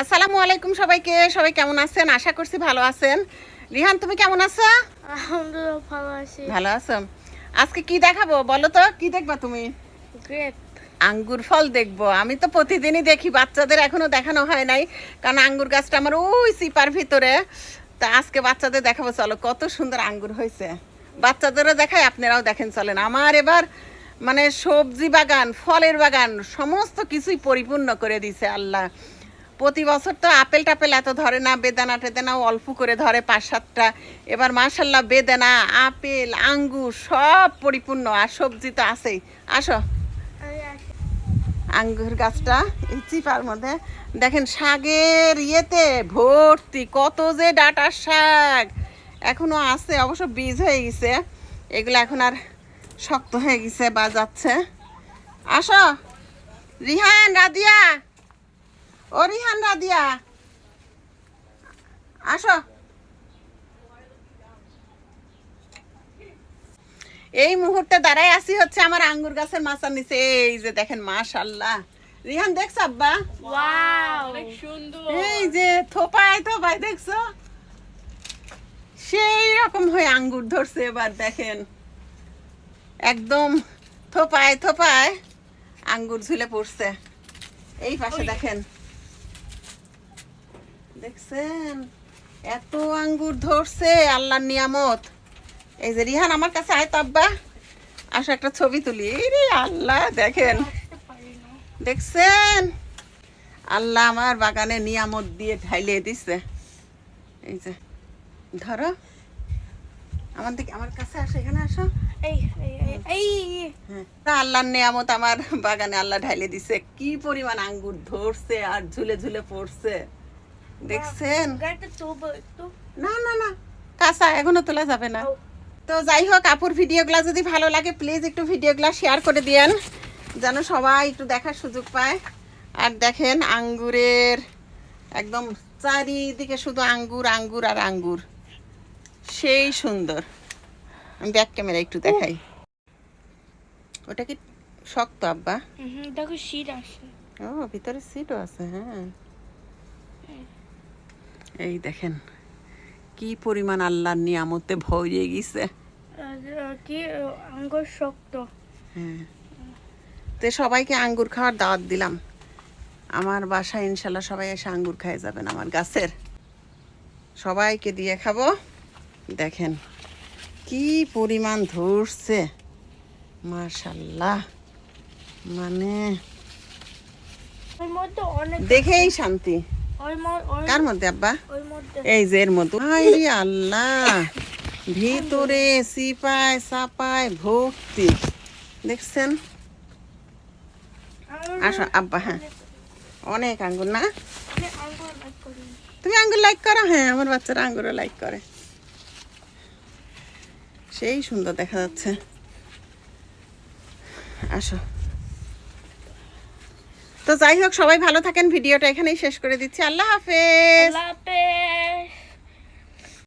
আসসালামু আলাইকুম সবাইকে। সবাই কেমন আছেন? আশা করছি ভালো আছেন। রিহান তুমি কেমন আছো? আলহামদুলিল্লাহ ভালো আছি। ভালো আছো। আজকে কি দেখাবো বলো তো? কি দেখবা তুমি? গ্রেপ আঙ্গুর ফল দেখব। আমি তো প্রতিদিনই দেখি বাচ্চাদের এখনও দেখানো হয় নাই। কারণ আঙ্গুর গাছটা আমার ওই সিপার ভিতরে। তা আজকে বাচ্চাদের দেখাবো। চলো কত সুন্দর আঙ্গুর হয়েছে। বাচ্চাদেরও দেখায় আপনারাও দেখেন চলেন। আমার এবার মানে সবজি বাগান ফলের বাগান সমস্ত কিছুই পরিপূর্ণ করে দিছে আল্লাহ। প্রতি বছর তো আপেল টাপেল এত ধরে না, বেদানা টেদানাও অল্প করে ধরে পাঁচ সাতটা। এবার মার্শাল্লাহ বেদানা, আপেল, আঙ্গুর সব পরিপূর্ণ আর সবজি তো আছেই। আসো। আঙ্গুর গাছটা চিপার মধ্যে। দেখেন শাকের ইয়েতে ভর্তি, কত যে ডাটার শাক। এখনও আছে, অবশ্য বীজ হয়ে গেছে। এগুলো এখন আর শক্ত হয়ে গেছে বা যাচ্ছে। আসো। রিহান, রাদিয়া। ও রিহান রাদিয়া আসো। এই মুহূর্তে দাঁড়ায় আসি হচ্ছে আমার আঙ্গুর গাছের মাচার নিচে। এই যে দেখেন মাশাল্লাহ রিহান দেখছ আব্বা? এই যে থোপায় থোপায় দেখছ? সেই রকম হয়ে আঙ্গুর ধরছে এবার দেখেন। একদম থোপায় থোপায় আঙ্গুর ঝুলে পড়ছে। এই পাশে দেখেন। দেখছেন? এত আঙ্গুর ধরছে আল্লাহর নিয়ামত। এই যে রিহান আমার কাছে আয় তো আব্বা। আসো একটা ছবি তুলি। এই রে আল্লাহ দেখেন। দেখছেন? আল্লাহ আমার বাগানে নিয়ামত দিয়ে ঢাইলে দিছে। এই যে ধরো। আমার দিকে আমার কাছে আসো এখানে আসো। হ্যাঁ। আল্লাহর নিয়ামত আমার বাগানে আল্লাহ ঢাইলে দিছে। কি পরিমাণ আঙ্গুর ধরছে আর ঝুলে ঝুলে পড়ছে। দেখছেন? না না না। কাঁচা এখনও তোলা যাবে না। তো যাই হোক আপুর ভিডিওগুলো যদি ভালো লাগে প্লিজ একটু ভিডিওগুলো শেয়ার করে দিয়েন যেন সবাই একটু দেখার সুযোগ পায়। আর দেখেন আঙ্গুরের একদম চারিদিকে শুধু আঙ্গুর আঙ্গুর আর আঙ্গুর। সেই সুন্দর। আমি ব্যাক ক্যামেরা একটু দেখাই। ওটা কি শক্ত আব্বা? দেখো শীত আসে ও ভিতরে সিটও আছে হ্যাঁ। এই দেখেন কি পরিমাণ আল্লাহর নিয়ামতে ভরিয়ে গেছে। কি আঙ্গুর শক্ত। হ্যাঁ। তো সবাইকে আঙ্গুর খাওয়ার দাওয়াত দিলাম। আমার বাসায় ইনশাল্লাহ সবাই এসে আঙ্গুর খাই যাবেন আমার গাছের। সবাইকে দিয়ে খাব। দেখেন কি পরিমাণ ধরছে। মাশাল্লাহ মানে অনেক দেখেই শান্তি। কার মধ্যে আব্বা? এই যে এর মতো। আল্লাহ। ভিতরে সিপায় সাপায় ভর্তি দেখছেন? আসো আব্বা হ্যাঁ। অনেক আঙ্গুর না? তুমি আঙ্গুর লাইক করো? হ্যাঁ আমার বাচ্চারা আঙ্গুরও লাইক করে। সেই সুন্দর দেখা যাচ্ছে। আসো। তো যাই হোক, সবাই ভালো থাকেন। ভিডিওটা এখানেই শেষ করে দিচ্ছি। আল্লাহ হাফেজ। আল্লাহ হাফেজ।